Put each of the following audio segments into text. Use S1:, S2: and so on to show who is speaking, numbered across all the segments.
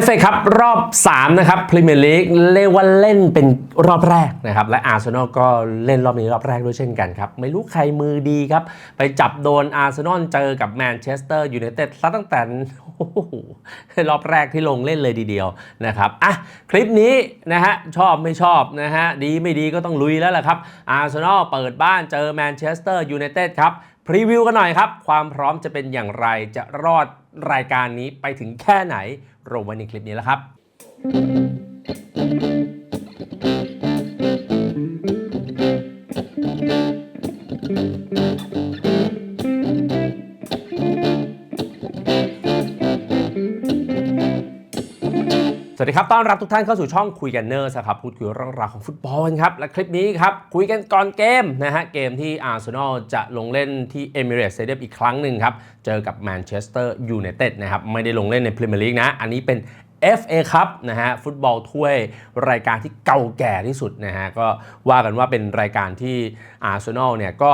S1: FA ครับรอบ 3 นะครับพรีเมียร์ลีกเรียกว่าเล่นเป็นรอบแรกนะครับ และอาร์เซนอลก็เล่นรอบนี้รอบแรกด้วยเช่นกันครับ ไม่รู้ใครมือดีครับ ไปจับโดนอาร์เซนอลเจอกับแมนเชสเตอร์ยูไนเต็ดซะตั้งแต่รอบแรกที่ลงเล่นเลยทีเดียวนะครับอะคลิปนี้นะฮะชอบไม่ชอบนะฮะดีไม่ดีก็ต้องลุยแล้วแหละครับอาร์เซนอลเปิดบ้านเจอแมนเชสเตอร์ยูไนเต็ดครับพรีวิวกันหน่อยครับ ความพร้อมจะเป็นอย่างไรจะรอดรายการนี้ไปถึงแค่ไหน รวมไว้ในคลิปนี้แล้วครับ วัสดีครับ ต้อนรับทุกท่านเข้าสู่ช่องคุยกันเนอร์สครับพูดคุยเรื่องราวของฟุตบอลครับ และคลิปนี้ครับ คุยกันก่อนเกมนะฮะ เกมที่อาร์เซนอลจะลงเล่นที่เอมิเรตสเตเดียมอีกครั้งหนึ่งครับ เจอกับแมนเชสเตอร์ยูไนเต็ดนะครับ ไม่ได้ลงเล่นในพรีเมียร์ลีกนะ อันนี้เป็น FA ครับนะฮะฟุตบอลถ้วยรายการที่เก่าแก่ที่สุดนะฮะก็ว่ากันว่าเป็นรายการที่อาร์เซนอลเนี่ยก็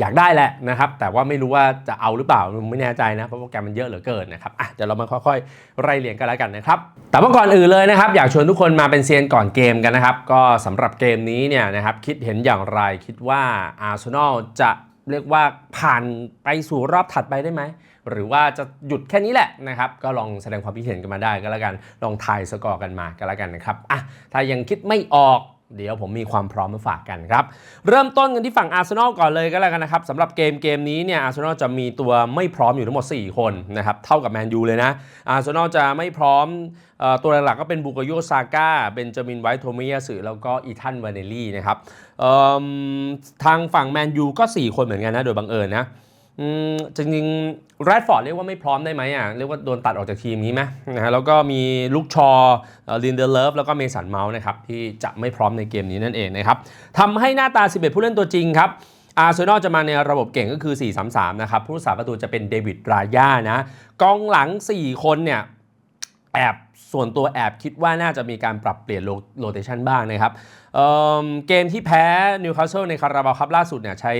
S1: อยากได้แหละนะครับ แต่ว่าไม่รู้ว่าจะเอาหรือเปล่าไม่แน่ใจนะเพราะโปรแกรมมันเยอะเหลือเกินนะครับอะเดี๋ยวเรามาค่อยๆไล่เรียงกันแล้วกันนะครับแต่ว่าก่อนอื่นเลยนะครับ อยากชวนทุกคนมาเป็นเซียนก่อนเกมกันนะครับ ก็สำหรับเกมนี้เนี่ยนะครับคิดเห็นอย่างไรคิดว่าอาร์เซนอลจะเรียกว่าผ่านไปสู่รอบถัดไปได้ไหมหรือว่าจะหยุดแค่นี้แหละนะครับ ก็ลองแสดงความคิดเห็นกันมาได้ก็แล้วกัน ลองทายสกอร์กันมาก็แล้วกันนะครับอะถ้ายังคิดไม่ออก เดี๋ยวผมมีความพร้อมมาฝากกันครับ เริ่มต้นกันที่ฝั่งอาร์เซนอลก่อนเลยก็แล้วกันนะครับสำหรับเกมเกมนี้เนี่ยอาร์เซนอลจะมีตัวไม่พร้อมอยู่ทั้งหมด 4 คนนะครับเท่ากับแมนยูเลยนะอาร์เซนอลจะไม่พร้อมตัวหลักๆก็เป็นบุกโยซาก้าเบนจามินไวท์โทมิยาสึแล้วก็อีทันวานเนลลี่นะครับทางฝั่งแมนยูก็ 4 คนเหมือนกันนะโดยบังเอิญนะ จริงๆแรดฟอร์ดเรียกว่าไม่พร้อมได้ไหมอะเรียกว่าโดนตัดออกจากทีมนี้ไหมนะฮะแล้วก็มีลูกชอลินเดเลฟแล้วก็เมสันเมาส์นะครับที่จะไม่พร้อมในเกมนี้นั่นเองนะครับทำให้หน้าตา 11 ผู้เล่นตัวจริงครับอาร์เซนอลจะมาในระบบเก่งก็คือ 4-3-3 นะครับ ผู้รักษาประตูจะเป็นเดวิด ราย่านะ กองหลัง 4 คนเนี่ย แอบ ส่วนตัวแอบคิดว่าน่าจะมีการปรับเปลี่ยนโรเตชันบ้างนะครับเเกมที่แพ้นิวคาสเซิลในคาราบาวครับล่าสุดเนี่ยใช้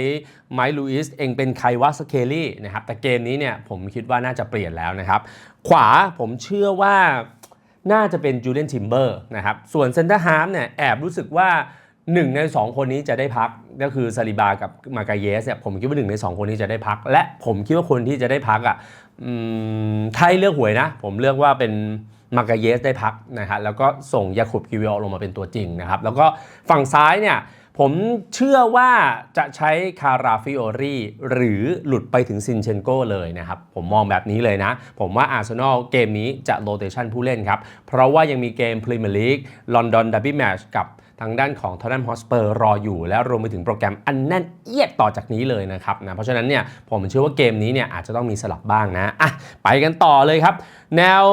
S1: ไมค์ลูอิสเองเป็นไควัสเคลลี่นะครับแต่เกมนี้เนี่ยผมคิดว่าน่าจะเปลี่ยนแล้วนะครับ ขวาผมเชื่อว่าน่าจะเป็นจูเลียนทิมเบอร์นะครับส่วนเซนเตอร์ฮาร์มเนี่ยแอบรู้สึกว่าหนึ่งใน 2 คนนี้จะได้พักก็คือซาลิบากับมากาเยสเนี่ยผมคิดว่าหนึ่งใน 2 คนนี้จะได้พัก และผมคิดว่าคนที่จะได้พักอะถ้าให้เลือกหวยนะ ผมเลือกว่าเป็น มากาเยสได้พักนะฮะแล้วก็ส่งยาคุบคิวิอลลงมาเป็นตัวจริงนะครับ แล้วก็ฝั่งซ้ายเนี่ยผมเชื่อว่าจะใช้คาราฟิโอรีหรือหลุดไปถึงซินเชนโกเลยนะครับ ผมมองแบบนี้เลยนะ ผมว่าอาร์เซนอลเกมนี้จะโรเตชันผู้เล่นครับ เพราะว่ายังมีเกมพรีเมียร์ลีกลอนดอนดับบี้แมชกับทางด้านของทอ t แนมฮอสเปอร์รออยู่ และรวมไปถึงโปรแกรมอันแน่นเอียดต่อจากนี้เลยนะครับนะเพราะฉะนั้นเนี่ยผมเชื่อว่าเกมนี้เนี่ยอาจจะต้องมีสลับบ้างนะอะไปกันต่อเลยครับ แนว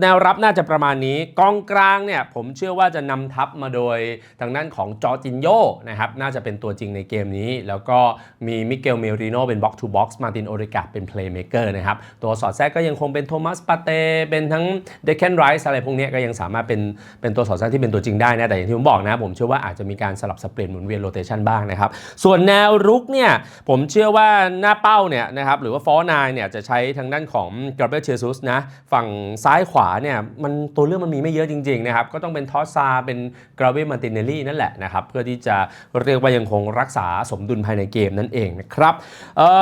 S1: แนวรับน่าจะประมาณนี้กองกลางเนี่ยผมเชื่อว่าจะนำทัพมาโดยทางด้านของจอจินโยนะครับน่าจะเป็นตัวจริงในเกมนี้ แล้วก็มีมิเกลเมริโนเป็นบ็อก to box มาตินโอริกาเป็น playmaker นะครับตัวสอดแทรกก็ยังคงเป็นโทมัสปาเตเป็นทั้งเดค a นไรส์อะไรพวกนี้ก็ยังสามารถเป็นเป็นตัวสอดแทรกที่เป็นตัวจริงได้นะแต่อย่างที่ผมบอกนะผมเชื่อว่าอาจจะมีการสลับสเปลี่ยนหมุนเวียนโรเตชันบ้างนะครับส่วนแนวรุกเนี่ยผมเชื่อว่าหน้าเป้าเนี่ยนะครับหรือว่าฟอร์นายเนี่ยจะใช้ทางด้านของกราเบรเชซุสนะฝั่งซ้ายขวาเนี่ยมันตัวเลือกมันมีไม่เยอะจริงๆนะครับก็ต้องเป็นทอสซาเป็นกราเวมาตินเนลลี่นั่นแหละนะครับเพื่อที่จะเรียกว่ายังคงรักษาสมดุลภายในเกมนั่นเองนะครับ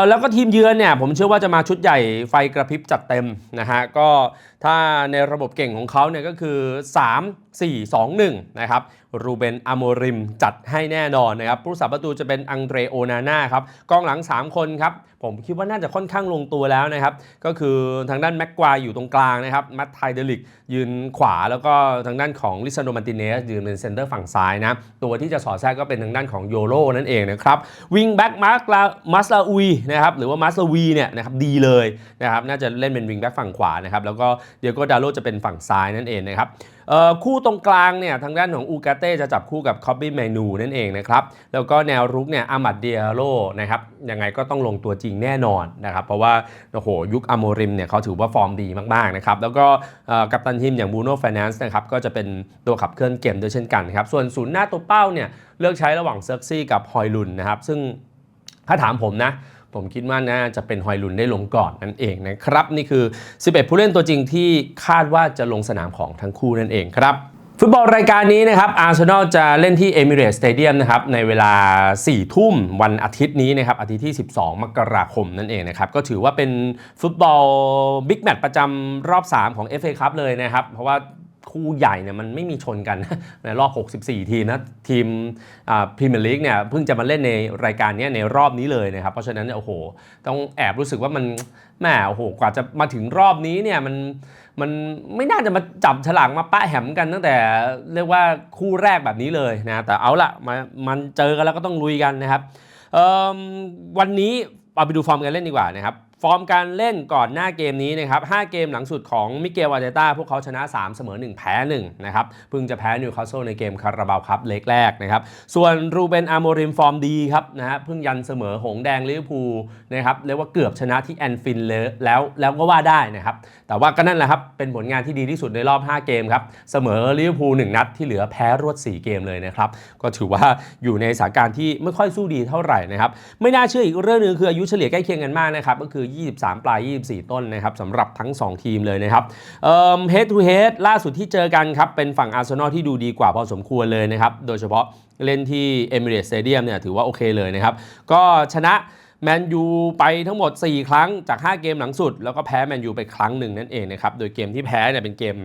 S1: แล้วก็ทีมเยือนเนี่ยผมเชื่อว่าจะมาชุดใหญ่ไฟกระพริบจัดเต็มนะฮะก็ถ้าในระบบเก่งของเขาเนี่ยก็คือ 3 4 2 1 นะครับ รูเบนอโมริมจัดให้แน่นอนนะครับ ผู้รักษาประตูจะเป็นอังเดรโอนาน่าครับ กองหลัง 3 คนครับ ผมคิดว่าน่าจะค่อนข้างลงตัวแล้วนะครับ ก็คือทางด้านแม็กควายอยู่ตรงกลางนะครับแมตไทเดลิกยืนขวา แล้วก็ทางด้านของลิซานโดมันติเนสยืนเป็นเซนเตอร์ฝั่งซ้ายนะ ตัวที่จะสอดแทรกก็เป็นทางด้านของโยโรนั่นเองนะครับ วิงแบ็กมาร์กลามัสลาอุยนะครับ หรือว่ามัสลาวีเนี่ยนะครับดีเลยนะครับ น่าจะเล่นเป็นวิงแบ็กฝั่งขวานะครับ แล้วก็เดียโกดาโลจะเป็นฝั่งซ้ายนั่นเองนะครับเอ่อ คู่ตรงกลางเนี่ยทางด้านของอูกาเต้จะจับคู่กับคอบบี้เมนูนั่นเองนะครับ แล้วก็แนวรุกเนี่ยอามัดเดียโลนะครับยังไงก็ต้องลงตัวจริงแน่นอนนะครับ เพราะว่าโอ้โหยุคอโมริมเนี่ยเขาถือว่าฟอร์มดีมากๆนะครับ แล้วก็กัปตันทีมอย่างบูโน่ไฟแนนซ์นะครับก็จะเป็นตัวขับเคลื่อนเกมด้วยเช่นกันครับ ส่วนศูนย์หน้าตัวเป้าเนี่ยเลือกใช้ระหว่างเซิร์กซี่กับฮอยลุนนะครับซึ่งถ้าถามผมนะ ผมคิดว่าน่าจะเป็นฮอยลุนได้ลงก่อนนั่นเองนะครับ นี่คือ 11 ผู้เล่นตัวจริงที่คาดว่าจะลงสนามของทั้งคู่นั่นเองครับฟุตบอลรายการนี้นะครับอาร์เซนอลจะเล่นที่เอมิเรตสเตเดียมนะครับในเวลา 4 ทุ่มวันอาทิตย์นี้นะครับอาทิตย์ที่ 12 มกราคมนั่นเองนะครับก็ถือว่าเป็นฟุตบอลบิ๊กแมตช์ประจำรอบ 3 ของ FA ครับเลยนะครับ เพราะว่า คู่ใหญ่เนี่ยมันไม่มีชนกันในรอบ 64 ทีมนะทีมพรีเมียร์ลีกเนี่ยเพิ่งจะมาเล่นในรายการนี้ในรอบนี้เลยนะครับ เพราะฉะนั้นเนี่ยโอ้โห ต้องแอบรู้สึกว่ามันแหมโอ้โหกว่าจะมาถึงรอบนี้เนี่ยมันมันไม่น่าจะมาจับฉลากมาปะแหมกันตั้งแต่เรียกว่าคู่แรกแบบนี้เลยนะแต่เอาละมามันเจอกันแล้วก็ต้องลุยกันนะครับวันนี้เอาไปดูฟอร์มการเล่นดีกว่านะครับ ฟอร์มการเล่นก่อนหน้าเกมนี้นะครับ 5 เกมหลังสุดของมิเกลวาเตต้าพวกเขาชนะ 3 เสมอ 1 แพ้ 1 นะครับ เพิ่งจะแพ้นิวคาสเซิลในเกมคาราบาวครับเล็กแรกนะครับ ส่วนรูเบนอาโมริมฟอร์มดีครับนะฮะเพิ่งยันเสมอหงแดงลิเวอร์พูลนะครับเรียกว่าเกือบชนะที่แอนฟินเลยแล้วแล้วก็ว่าได้นะครับ แต่ว่าก็นั่นแหละครับ เป็นผลงานที่ดีที่สุดในรอบ 5 เกมครับ เสมอลิเวอร์พูล1นัดที่เหลือแพ้รวด 4 เกมเลยนะครับ ก็ถือว่าอยู่ในสถานการณ์ที่ไม่ค่อยสู้ดีเท่าไหร่นะครับ ไม่น่าเชื่ออีกเรื่องนึงคืออายุเฉลี่ยใกล้เคียงกันมากนะครับก็คือ23 ปลาย 24 ต้นนะครับสำหรับทั้ง 2 ทีมเลยนะครับเอ่อ head to head ล่าสุดที่เจอกันครับ เป็นฝั่งอาร์เซนอลที่ดูดีกว่าพอสมควรเลยนะครับ โดยเฉพาะเล่นที่ Emirates Stadium เนี่ยถือว่าโอเคเลยนะครับ ก็ชนะ แมนยูไปทั้งหมด 4 ครั้งจาก 5 เกมหลังสุด แล้วก็แพ้แมนยูไปครั้งหนึ่งนั่นเองนะครับ โดยเกมที่แพ้เนี่ยเป็นเกม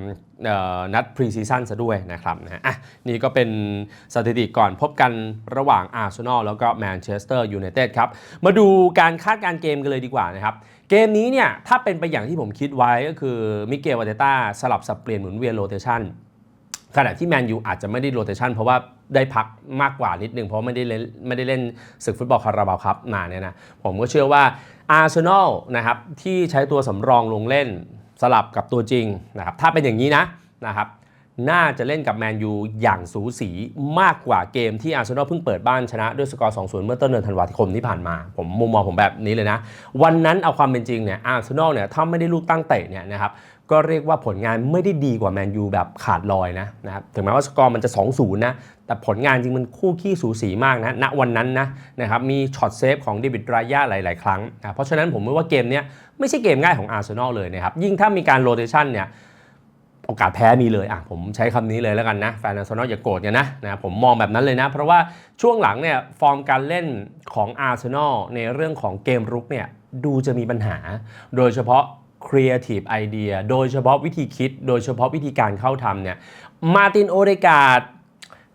S1: เนัดพรีซีซั่นซะด้วยนะครับนะอะนี่ก็เป็นสถิติก่อนพบกันระหว่างอาร์เซนอลแล้วก็แมนเชสเตอร์ยูไนเต็ดครับ มาดูการคาดการเกมกันเลยดีกว่านะครับ เกมนี้เนี่ยถ้าเป็นไปอย่างที่ผมคิดไว้ก็คือมิเกลวาเตต้าสลับสับเปลี่ยนหมุนเวียนโรเตชัน ขณะที่แมนยูอาจจะไม่ได้โรเตชันเพราะว่าได้พักมากกว่านิดนึง เพราะไม่ได้เล่นไม่ได้เล่นศึกฟุตบอลคาราบาวครับมาเนี่ยนะผมก็เชื่อว่าอาร์เซนอลนะครับที่ใช้ตัวสำรองลงเล่นสลับกับตัวจริงนะครับถ้าเป็นอย่างนี้นะนะครับน่าจะเล่นกับแมนยูอย่างสูสีมากกว่าเกมที่อาร์เซนอลเพิ่งเปิดบ้านชนะด้วยสกอร์ 2-0 เมื่อต้นเดือนธันวาคมที่ผ่านมา ผมมุมมองผมแบบนี้เลยนะ วันนั้นเอาความเป็นจริงเนี่ยอาร์เซนอลเนี่ยถ้าไม่ได้ลูกตั้งเตะเนี่ยนะครับ ก็เรียกว่าผลงานไม่ได้ดีกว่าแมนยูแบบขาดลอยนะนะครับถึงแม้ว่าสกอร์มันจะ 2-0 นะ แต่ผลงานจริงมันคู่ขี้สูสีมากนะณวันนั้นนะนะครับมีช็อตเซฟของเดวิดรายาหลาย ๆ ครั้งนะเพราะฉะนั้นผมว่าเกมนี้ไม่ใช่เกมง่ายของอาร์เซนอลเลยนะครับยิ่งถ้ามีการโรเตชันเนี่ยโอกาสแพ้มีเลยอะผมใช้คำนี้เลยแล้วกันนะแฟนอาร์เซนอลอย่าโกรธกันนะนะผมมองแบบนั้นเลยนะ เพราะว่าช่วงหลังเนี่ยฟอร์มการเล่นของอาร์เซนอลในเรื่องของเกมรุกเนี่ยดูจะมีปัญหา โดยเฉพาะ Creative Idea โดยเฉพาะวิธีคิด โดยเฉพาะวิธีการเข้าทำเนี่ยมาตินโอเดกาด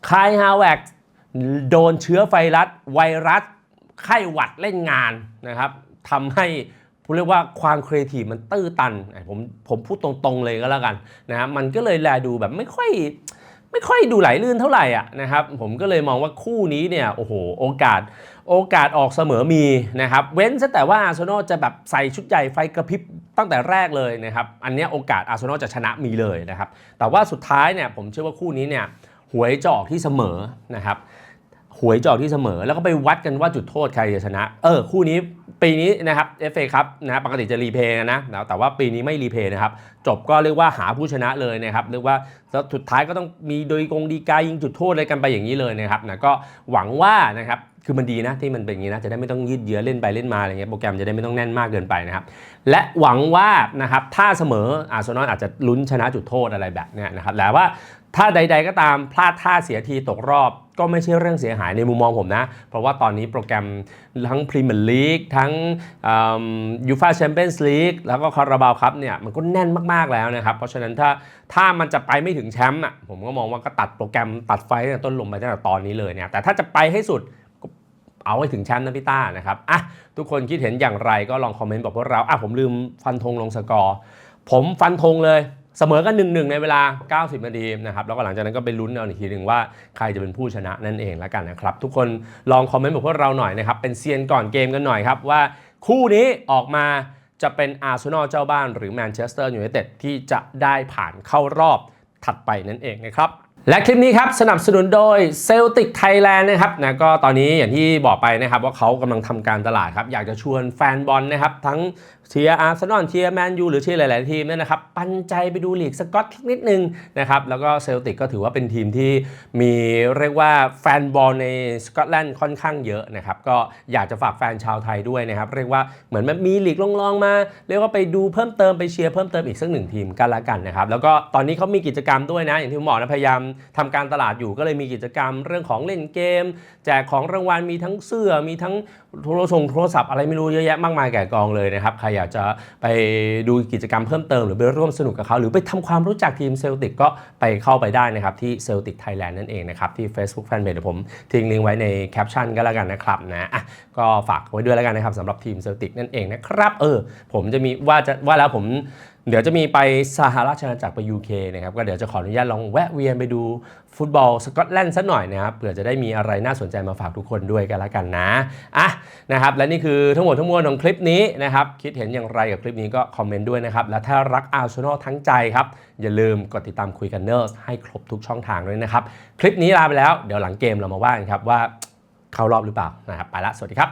S1: คายฮาวเวกโดนเชื้อไวรัส ไวรัส ไข้หวัดเล่นงานนะครับทำให้ผมเรียกว่าความครีเอทีฟมันตื้อตันผมผมพูดตรงๆเลยก็แล้วกันนะมันก็เลยแลดูแบบไม่ค่อยไม่ค่อยดูไหลลื่นเท่าไหร่อะนะครับผมก็เลยมองว่าคู่นี้เนี่ยโอ้โหโอกาสโอกาสออกเสมอมีนะครับเว้นแต่ว่าอาร์เซนอลจะแบบใส่ชุดใหญ่ไฟกระพริบ ตั้งแต่แรกเลยนะครับอันนี้โอกาสอาร์เซนอลจะชนะมีเลยนะครับแต่ว่าสุดท้ายเนี่ยผมเชื่อว่าคู่นี้เนี่ยหวยจอกที่เสมอนะครับ หวยจะอกที่เสมอ แล้วก็ไปวัดกันว่าจุดโทษใครจะชนะ เออ คู่นี้ปีนี้นะครับ FA ครับนะปกติจะรีเพย์นะนะ แต่ว่าปีนี้ไม่รีเพย์นะครับ จบก็เรียกว่าหาผู้ชนะเลยนะครับ เรียกว่าแล้วสุดท้ายก็ต้องมีโดยกงดีกายิงจุดโทษอะไรกันไปอย่างนี้เลยนะครับนะก็หวังว่านะครับคือมันดีนะที่มันเป็นอย่างนี้นะจะได้ไม่ต้องยืดเยื้อเล่นไปเล่นมาอะไรเงี้ยโปรแกรมจะได้ไม่ต้องแน่นมากเกินไปนะครับและหวังว่านะครับถ้าเสมออาร์เซนอลอาจจะลุ้นชนะจุดโทษอะไรแบบเนี้ยนะครับแต่ว่าถ้าใด ๆก็ตามพลาดท่าเสียทีตกรอบ ก็ไม่ใช่เรื่องเสียหายในมุมมองผมนะ เพราะว่าตอนนี้โปรแกรมทั้งพรีเมียร์ลีกทั้งยูฟาแชมเปี้ยนส์ลีกแล้วก็คาราบาวครับเนี่ยมันก็แน่นมากๆแล้วนะครับ เพราะฉะนั้นถ้าถ้ามันจะไปไม่ถึงแชมป์อะผมก็มองว่าก็ตัดโปรแกรมตัดไฟต้นลมไปตั้งแต่ตอนนี้เลยเนี่ยแต่ถ้าจะไปให้สุดเอาให้ถึงแชมป์นะพี่ต้านะครับอะทุกคนคิดเห็นอย่างไรก็ลองคอมเมนต์บอกพวกเราอะผมลืมฟันธงลงสกอร์ ผมฟันธงเลย เสมอกันหนึ่งหนึ่งในเวลา 90นาทีนะครับแล้วก็หลังจากนั้นก็ไปลุ้นเอาอีกทีหนึ่งว่าใครจะเป็นผู้ชนะนั่นเองแล้วกันนะครับ ทุกคนลองคอมเมนต์บอกพวกเราหน่อยนะครับเป็นเซียนก่อนเกมกันหน่อยครับว่าคู่นี้ออกมาจะเป็นอาร์เซนอลเจ้าบ้านหรือแมนเชสเตอร์ยูไนเต็ดที่จะได้ผ่านเข้ารอบถัดไปนั่นเองนะครับ และคลิปนี้ครับสนับสนุนโดย Celtic Thailand นะครับนะก็ตอนนี้อย่างที่บอกไปนะครับว่าเขากำลังทำการตลาดครับอยากจะชวนแฟนบอลนะครับทั้งเชียร์อาร์เซนอลเชียร์แมนยูหรือเชียร์หลาย ๆ ทีมเนี่ยนะครับปันใจไปดูลีกสกอตนิดนึงนะครับแล้วก็เซลติกก็ถือว่าเป็นทีมที่มีเรียกว่าแฟนบอลในสกอตแลนด์ค่อนข้างเยอะนะครับก็อยากจะฝากแฟนชาวไทยด้วยนะครับเรียกว่าเหมือนมันมีลีกลอง ๆ มา เรียกว่าไปดูเพิ่มเติมไปเชียร์เพิ่มเติมอีกสักหนึ่งทีมกันละกันนะครับแล้วก็ตอนนี้เขามีกิจกรรมด้วยนะอย่างที่ผมบอกนะพยายามทำการตลาดอยู่ก็เลยมีกิจกรรมเรื่องของเล่นเกม แจกของรางวัลมีทั้งเสื้อมีทั้งโทรศัพท์โทรศัพท์อะไรไม่รู้เยอะแยะมากมายแก่กองเลยนะครับใครอยากจะไปดูกิจกรรมเพิ่มเติมหรือไปร่วมสนุกกับเขาหรือไปทำความรู้จักทีมเซลติกก็ไปเข้าไปได้นะครับที่เซลติกไทยแลนด์นั่นเองนะครับที่ Facebook Fanpage เดี๋ยวผมทิ้งลิงก์ไว้ในแคปชั่นก็แล้วกันนะครับนะอะก็ฝากไว้ด้วยแล้วกันนะครับสำหรับทีมเซลติกนั่นเองนะครับเออผมจะมีว่าจะว่าแล้วผม เดี๋ยวจะมีไปสหราชอาณาจักรไป UK นะครับก็เดี๋ยวจะขออนุญาตลองแวะเวียนไปดูฟุตบอลสกอตแลนด์สักหน่อยนะครับเผื่อจะได้มีอะไรน่าสนใจมาฝากทุกคนด้วยกันละกันนะอะนะครับและนี่คือทั้งหมดทั้งมวลของคลิปนี้นะครับคิดเห็นอย่างไรกับคลิปนี้ก็คอมเมนต์ด้วยนะครับและถ้ารักอาร์เซนอลทั้งใจครับอย่าลืมกดติดตามคุยกันเนอร์สให้ครบทุกช่องทางด้วยนะครับคลิปนี้ลาไปแล้วเดี๋ยวหลังเกมเรามาว่ากันครับว่าเข้ารอบหรือเปล่านะครับไปละสวัสดีครับ